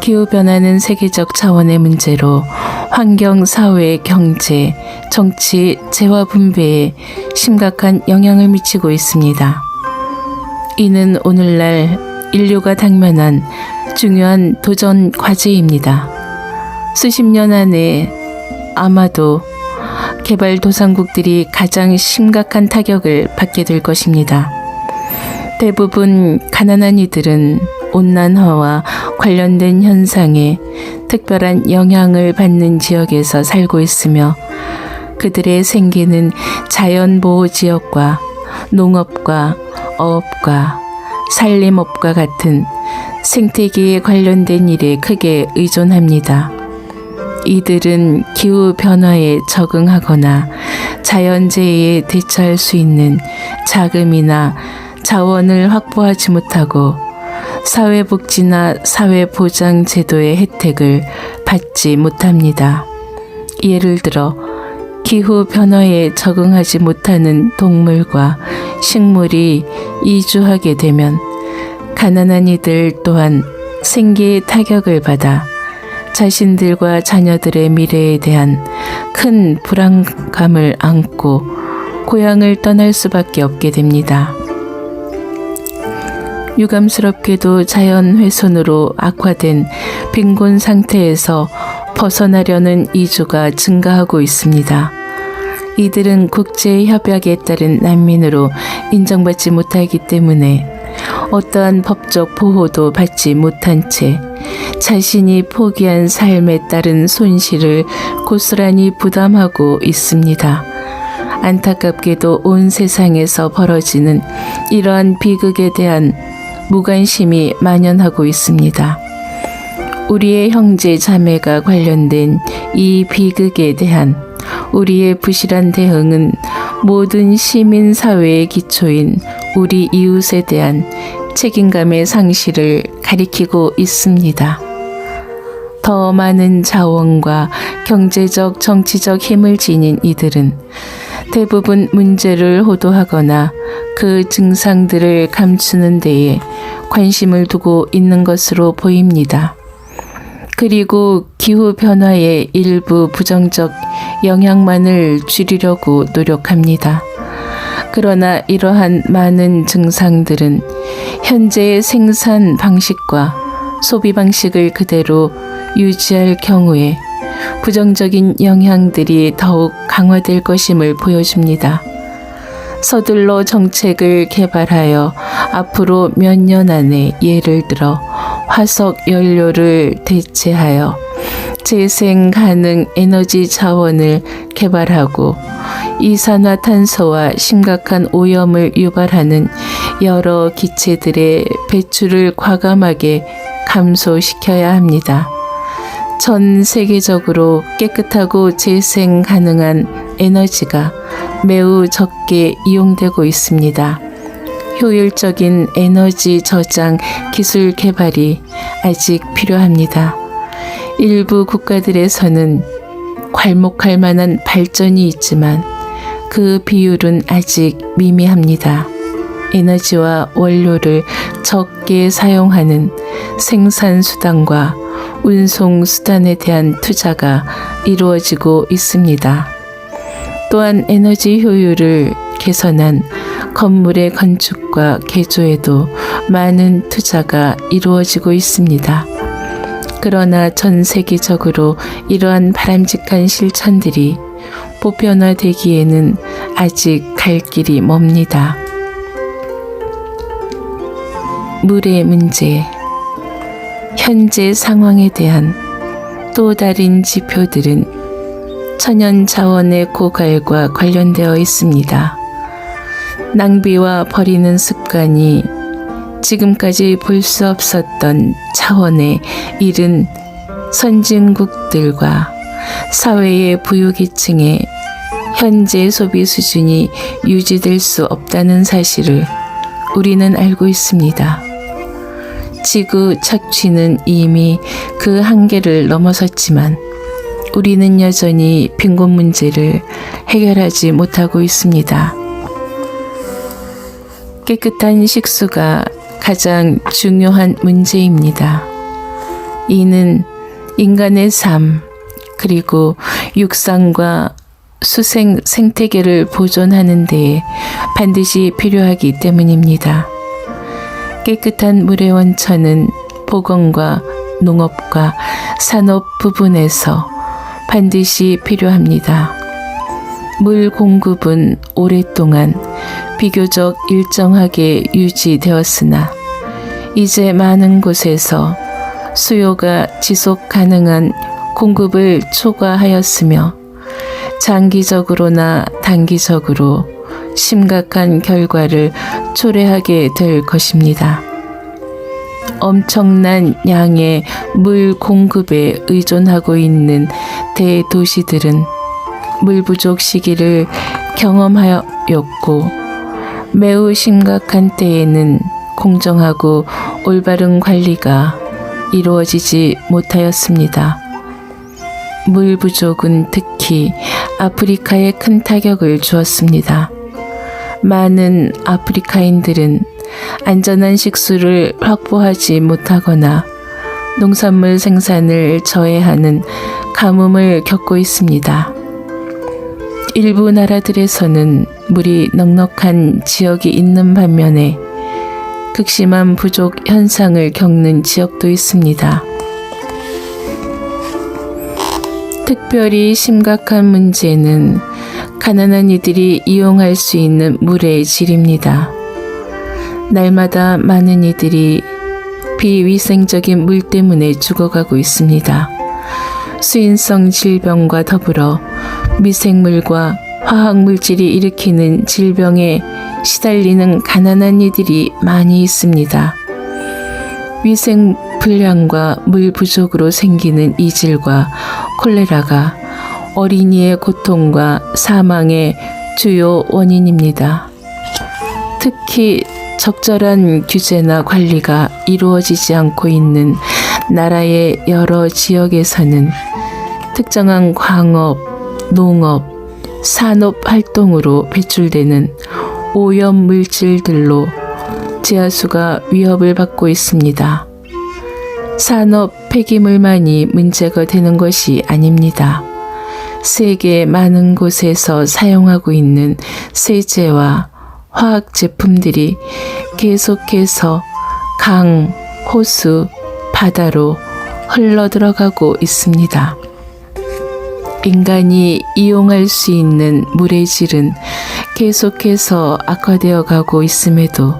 기후변화는 세계적 차원의 문제로 환경, 사회, 경제, 정치, 재화 분배에 심각한 영향을 미치고 있습니다. 이는 오늘날 인류가 당면한 중요한 도전 과제입니다. 수십 년 안에 아마도 개발도상국들이 가장 심각한 타격을 받게 될 것입니다. 대부분 가난한 이들은 온난화와 관련된 현상에 특별한 영향을 받는 지역에서 살고 있으며 그들의 생계는 자연보호 지역과 농업과 어업과 산림업과 같은 생태계에 관련된 일에 크게 의존합니다. 이들은 기후 변화에 적응하거나 자연재해에 대처할 수 있는 자금이나 자원을 확보하지 못하고 사회복지나 사회보장 제도의 혜택을 받지 못합니다. 예를 들어 기후 변화에 적응하지 못하는 동물과 식물이 이주하게 되면 가난한 이들 또한 생계에 타격을 받아 자신들과 자녀들의 미래에 대한 큰 불안감을 안고 고향을 떠날 수밖에 없게 됩니다. 유감스럽게도 자연 훼손으로 악화된 빈곤 상태에서 벗어나려는 이주가 증가하고 있습니다. 이들은 국제 협약에 따른 난민으로 인정받지 못하기 때문에 어떠한 법적 보호도 받지 못한 채 자신이 포기한 삶에 따른 손실을 고스란히 부담하고 있습니다. 안타깝게도 온 세상에서 벌어지는 이러한 비극에 대한 무관심이 만연하고 있습니다. 우리의 형제 자매가 관련된 이 비극에 대한 우리의 부실한 대응은 모든 시민 사회의 기초인 우리 이웃에 대한 책임감의 상실을 가리키고 있습니다. 더 많은 자원과 경제적, 정치적 힘을 지닌 이들은 대부분 문제를 호도하거나 그 증상들을 감추는 데에 관심을 두고 있는 것으로 보입니다. 그리고 기후 변화의 일부 부정적 영향만을 줄이려고 노력합니다. 그러나 이러한 많은 증상들은 현재의 생산 방식과 소비 방식을 그대로 유지할 경우에 부정적인 영향들이 더욱 강화될 것임을 보여줍니다. 서둘러 정책을 개발하여 앞으로 몇 년 안에 예를 들어 화석 연료를 대체하여 재생 가능 에너지 자원을 개발하고 이산화탄소와 심각한 오염을 유발하는 여러 기체들의 배출을 과감하게 감소시켜야 합니다. 전 세계적으로 깨끗하고 재생 가능한 에너지가 매우 적게 이용되고 있습니다. 효율적인 에너지 저장 기술 개발이 아직 필요합니다. 일부 국가들에서는 괄목할 만한 발전이 있지만 그 비율은 아직 미미합니다. 에너지와 원료를 적게 사용하는 생산 수단과 운송 수단에 대한 투자가 이루어지고 있습니다. 또한 에너지 효율을 개선한 건물의 건축과 개조에도 많은 투자가 이루어지고 있습니다. 그러나 전 세계적으로 이러한 바람직한 실천들이 보편화되기에는 아직 갈 길이 멉니다. 물의 문제, 현재 상황에 대한 또 다른 지표들은 천연 자원의 고갈과 관련되어 있습니다. 낭비와 버리는 습관이 지금까지 볼 수 없었던 차원에 이른 선진국들과 사회의 부유계층의 현재 소비 수준이 유지될 수 없다는 사실을 우리는 알고 있습니다. 지구 착취는 이미 그 한계를 넘어섰지만 우리는 여전히 빈곤 문제를 해결하지 못하고 있습니다. 깨끗한 식수가 가장 중요한 문제입니다. 이는 인간의 삶, 그리고 육상과 수생 생태계를 보존하는 데에 반드시 필요하기 때문입니다. 깨끗한 물의 원천은 보건과 농업과 산업 부분에서 반드시 필요합니다. 물 공급은 오랫동안 비교적 일정하게 유지되었으나 이제 많은 곳에서 수요가 지속 가능한 공급을 초과하였으며 장기적으로나 단기적으로 심각한 결과를 초래하게 될 것입니다. 엄청난 양의 물 공급에 의존하고 있는 대도시들은 물 부족 시기를 경험하였고 매우 심각한 때에는 공정하고 올바른 관리가 이루어지지 못하였습니다. 물 부족은 특히 아프리카에 큰 타격을 주었습니다. 많은 아프리카인들은 안전한 식수를 확보하지 못하거나 농산물 생산을 저해하는 가뭄을 겪고 있습니다. 일부 나라들에서는 물이 넉넉한 지역이 있는 반면에 극심한 부족 현상을 겪는 지역도 있습니다. 특별히 심각한 문제는 가난한 이들이 이용할 수 있는 물의 질입니다. 날마다 많은 이들이 비위생적인 물 때문에 죽어가고 있습니다. 수인성 질병과 더불어 미생물과 화학물질이 일으키는 질병에 시달리는 가난한 이들이 많이 있습니다. 위생 불량과 물 부족으로 생기는 이질과 콜레라가 어린이의 고통과 사망의 주요 원인입니다. 특히 적절한 규제나 관리가 이루어지지 않고 있는 나라의 여러 지역에서는 특정한 광업, 농업, 산업 활동으로 배출되는 오염 물질들로 지하수가 위협을 받고 있습니다. 산업 폐기물만이 문제가 되는 것이 아닙니다. 세계 많은 곳에서 사용하고 있는 세제와 화학 제품들이 계속해서 강, 호수, 바다로 흘러 들어가고 있습니다. 인간이 이용할 수 있는 물의 질은 계속해서 악화되어 가고 있음에도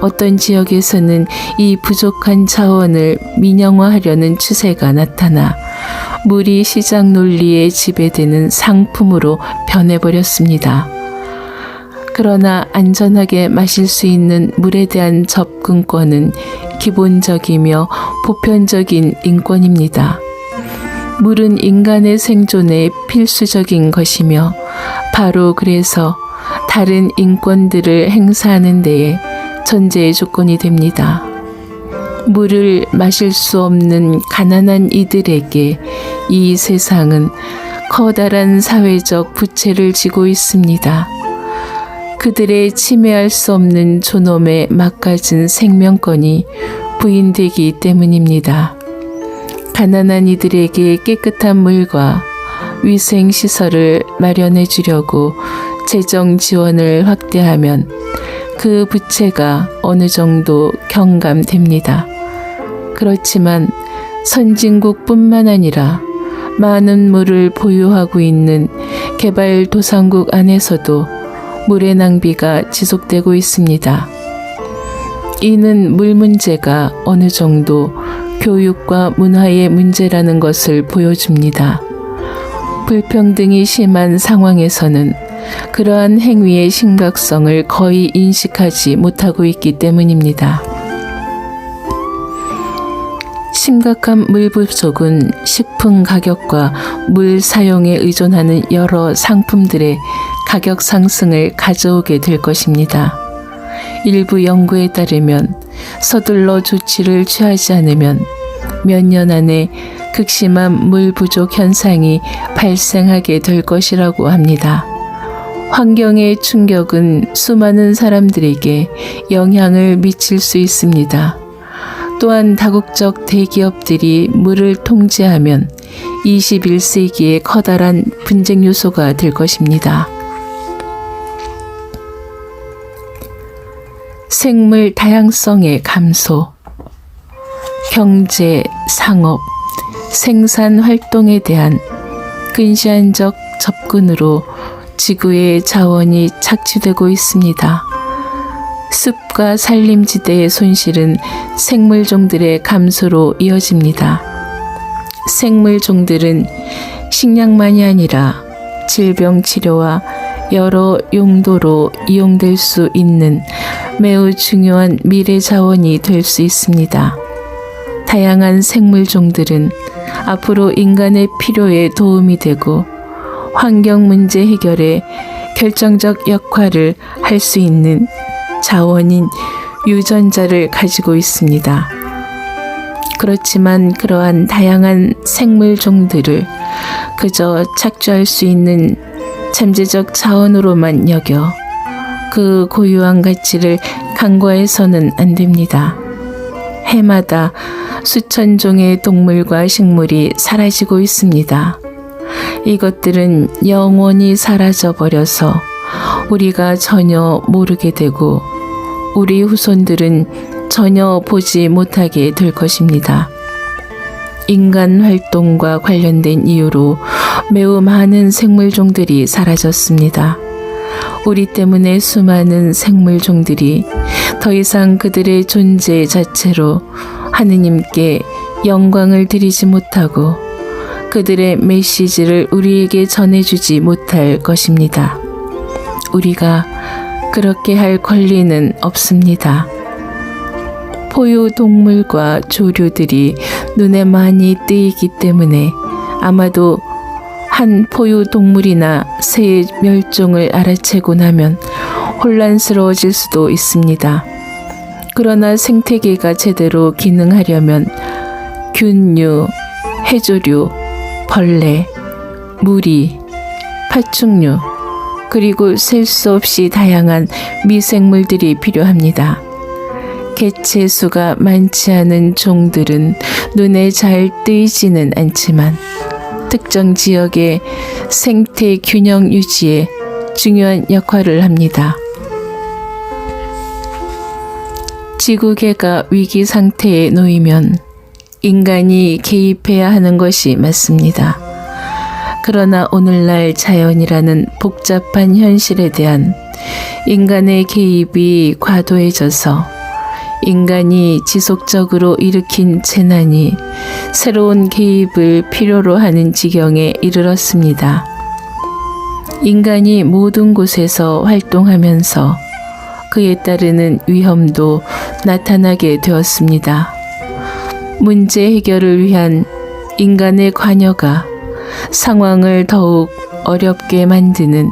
어떤 지역에서는 이 부족한 자원을 민영화하려는 추세가 나타나 물이 시장 논리에 지배되는 상품으로 변해버렸습니다. 그러나 안전하게 마실 수 있는 물에 대한 접근권은 기본적이며 보편적인 인권입니다. 물은 인간의 생존에 필수적인 것이며 바로 그래서 다른 인권들을 행사하는 데에 전제의 조건이 됩니다. 물을 마실 수 없는 가난한 이들에게 이 세상은 커다란 사회적 부채를 지고 있습니다. 그들의 침해할 수 없는 존엄에 막가진 생명권이 부인되기 때문입니다. 가난한 이들에게 깨끗한 물과 위생 시설을 마련해 주려고 재정 지원을 확대하면 그 부채가 어느 정도 경감됩니다. 그렇지만 선진국뿐만 아니라 많은 물을 보유하고 있는 개발도상국 안에서도 물의 낭비가 지속되고 있습니다. 이는 물 문제가 어느 정도 교육과 문화의 문제라는 것을 보여줍니다. 불평등이 심한 상황에서는 그러한 행위의 심각성을 거의 인식하지 못하고 있기 때문입니다. 심각한 물 부족은 식품 가격과 물 사용에 의존하는 여러 상품들의 가격 상승을 가져오게 될 것입니다. 일부 연구에 따르면 서둘러 조치를 취하지 않으면 몇 년 안에 극심한 물 부족 현상이 발생하게 될 것이라고 합니다. 환경의 충격은 수많은 사람들에게 영향을 미칠 수 있습니다. 또한 다국적 대기업들이 물을 통제하면 21세기의 커다란 분쟁 요소가 될 것입니다. 생물 다양성의 감소, 경제, 상업, 생산 활동에 대한 근시안적 접근으로 지구의 자원이 착취되고 있습니다. 숲과 산림지대의 손실은 생물종들의 감소로 이어집니다. 생물종들은 식량만이 아니라 질병 치료와 여러 용도로 이용될 수 있는 매우 중요한 미래 자원이 될 수 있습니다. 다양한 생물종들은 앞으로 인간의 필요에 도움이 되고 환경 문제 해결에 결정적 역할을 할 수 있는 자원인 유전자를 가지고 있습니다. 그렇지만 그러한 다양한 생물 종들을 그저 착취할 수 있는 잠재적 자원으로만 여겨 그 고유한 가치를 간과해서는 안 됩니다. 해마다 수천 종의 동물과 식물이 사라지고 있습니다. 이것들은 영원히 사라져 버려서 우리가 전혀 모르게 되고 우리 후손들은 전혀 보지 못하게 될 것입니다. 인간 활동과 관련된 이유로 매우 많은 생물종들이 사라졌습니다. 우리 때문에 수많은 생물종들이 더 이상 그들의 존재 자체로 하느님께 영광을 드리지 못하고 그들의 메시지를 우리에게 전해주지 못할 것입니다. 우리가 그렇게 할 권리는 없습니다. 포유 동물과 조류들이 눈에 많이 띄기 때문에 아마도 한 포유 동물이나 새의 멸종을 알아채고 나면 혼란스러워질 수도 있습니다. 그러나 생태계가 제대로 기능하려면 균류, 해조류, 벌레, 무리, 파충류, 그리고 셀 수 없이 다양한 미생물들이 필요합니다. 개체 수가 많지 않은 종들은 눈에 잘 뜨이지는 않지만 특정 지역의 생태 균형 유지에 중요한 역할을 합니다. 지구계가 위기 상태에 놓이면 인간이 개입해야 하는 것이 맞습니다. 그러나 오늘날 자연이라는 복잡한 현실에 대한 인간의 개입이 과도해져서 인간이 지속적으로 일으킨 재난이 새로운 개입을 필요로 하는 지경에 이르렀습니다. 인간이 모든 곳에서 활동하면서 그에 따르는 위험도 나타나게 되었습니다. 문제 해결을 위한 인간의 관여가 상황을 더욱 어렵게 만드는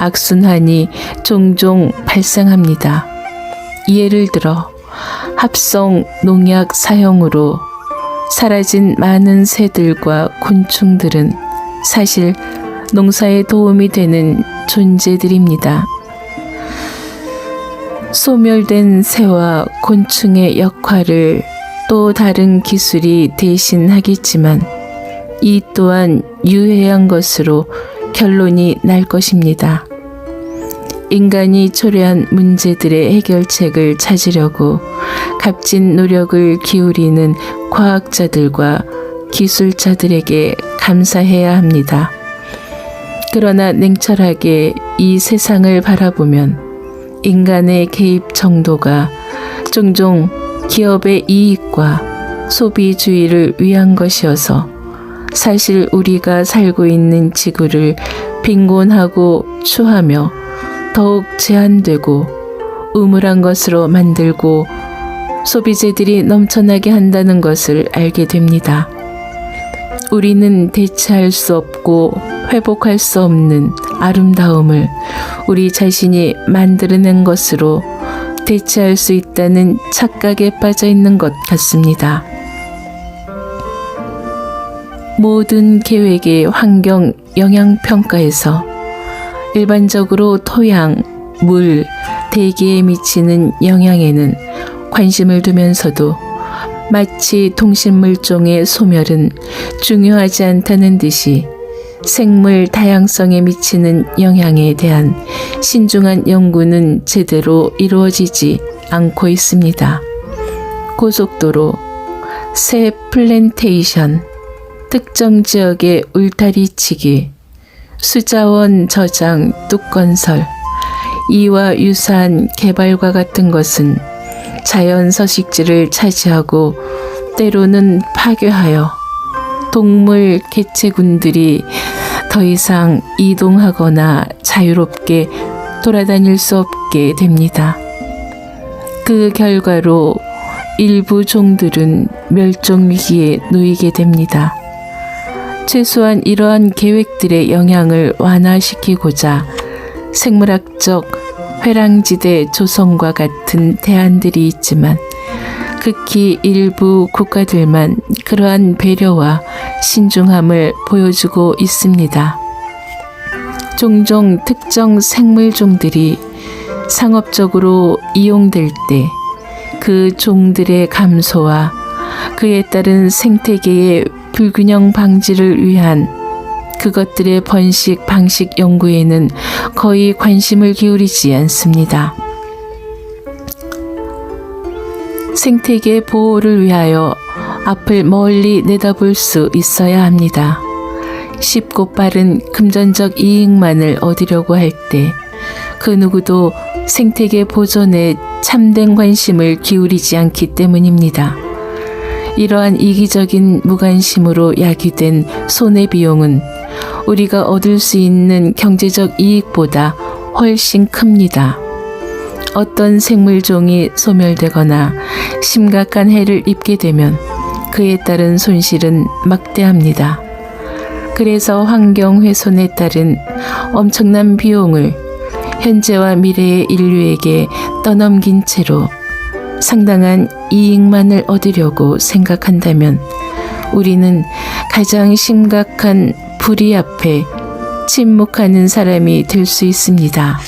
악순환이 종종 발생합니다. 예를 들어 합성 농약 사용으로 사라진 많은 새들과 곤충들은 사실 농사에 도움이 되는 존재들입니다. 소멸된 새와 곤충의 역할을 또 다른 기술이 대신하겠지만 이 또한 유해한 것으로 결론이 날 것입니다. 인간이 초래한 문제들의 해결책을 찾으려고 값진 노력을 기울이는 과학자들과 기술자들에게 감사해야 합니다. 그러나 냉철하게 이 세상을 바라보면 인간의 개입 정도가 종종 기업의 이익과 소비주의를 위한 것이어서 사실 우리가 살고 있는 지구를 빈곤하고 추하며 더욱 제한되고 우물한 것으로 만들고 소비재들이 넘쳐나게 한다는 것을 알게 됩니다. 우리는 대체할 수 없고 회복할 수 없는 아름다움을 우리 자신이 만들어낸 것으로 대체할 수 있다는 착각에 빠져 있는 것 같습니다. 모든 계획의 환경 영향 평가에서 일반적으로 토양, 물, 대기에 미치는 영향에는 관심을 두면서도 마치 동식물종의 소멸은 중요하지 않다는 듯이 생물 다양성에 미치는 영향에 대한 신중한 연구는 제대로 이루어지지 않고 있습니다. 고속도로, 새 플랜테이션, 특정 지역의 울타리 치기, 수자원 저장 뚝건설, 이와 유사한 개발과 같은 것은 자연 서식지를 차지하고 때로는 파괴하여 동물 개체군들이 더 이상 이동하거나 자유롭게 돌아다닐 수 없게 됩니다. 그 결과로 일부 종들은 멸종 위기에 놓이게 됩니다. 최소한 이러한 계획들의 영향을 완화시키고자 생물학적 회랑지대 조성과 같은 대안들이 있지만 극히 일부 국가들만 그러한 배려와 신중함을 보여주고 있습니다. 종종 특정 생물종들이 상업적으로 이용될 때 그 종들의 감소와 그에 따른 생태계의 불균형 방지를 위한 그것들의 번식 방식 연구에는 거의 관심을 기울이지 않습니다. 생태계 보호를 위하여 앞을 멀리 내다볼 수 있어야 합니다. 쉽고 빠른 금전적 이익만을 얻으려고 할 때 그 누구도 생태계 보존에 참된 관심을 기울이지 않기 때문입니다. 이러한 이기적인 무관심으로 야기된 손해 비용은 우리가 얻을 수 있는 경제적 이익보다 훨씬 큽니다. 어떤 생물종이 소멸되거나 심각한 해를 입게 되면 그에 따른 손실은 막대합니다. 그래서 환경 훼손에 따른 엄청난 비용을 현재와 미래의 인류에게 떠넘긴 채로 상당한 이익만을 얻으려고 생각한다면 우리는 가장 심각한 불의 앞에 침묵하는 사람이 될 수 있습니다.